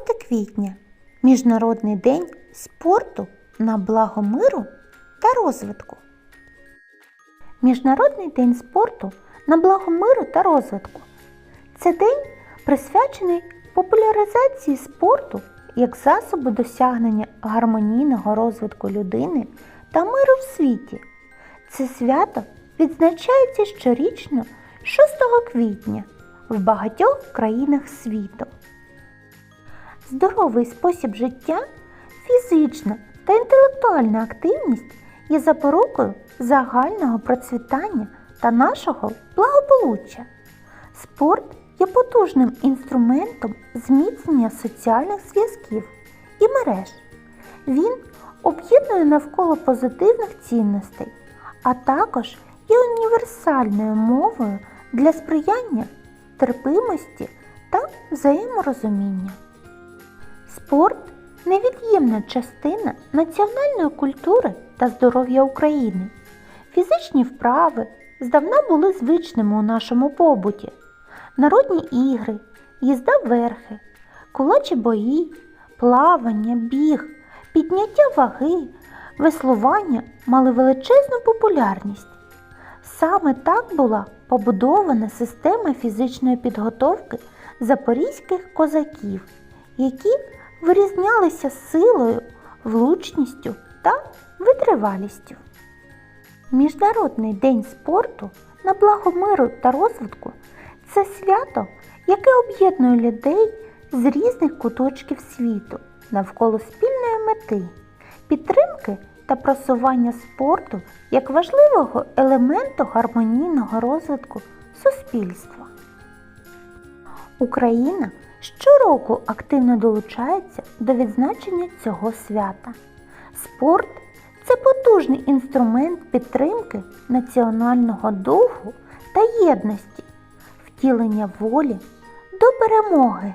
квітня Міжнародний день спорту на благо миру та розвитку. Міжнародний день спорту на благо миру та розвитку. Це день присвячений популяризації спорту як засобу досягнення гармонійного розвитку людини та миру в світі. Це свято відзначається щорічно 6 квітня в багатьох країнах світу. Здоровий спосіб життя, фізична та інтелектуальна активність є запорукою загального процвітання та нашого благополуччя. Спорт є потужним інструментом зміцнення соціальних зв'язків і мереж. Він об'єднує навколо позитивних цінностей, а також є універсальною мовою для сприяння терпимості та взаєморозуміння. Спорт невід'ємна частина національної культури та здоров'я України. Фізичні вправи здавна були звичними у нашому побуті. Народні ігри, їзда верхи, кулачі бої, плавання, біг, підняття ваги, веслування мали величезну популярність. Саме так була побудована система фізичної підготовки запорізьких козаків, які вирізнялися силою, влучністю та витривалістю. Міжнародний день спорту на благо миру та розвитку це свято, яке об'єднує людей з різних куточків світу навколо спільної мети, підтримки та просування спорту як важливого елементу гармонійного розвитку суспільства. Україна щороку активно долучається до відзначення цього свята. Спорт це потужний інструмент підтримки національного духу та єдності, втілення волі до перемоги.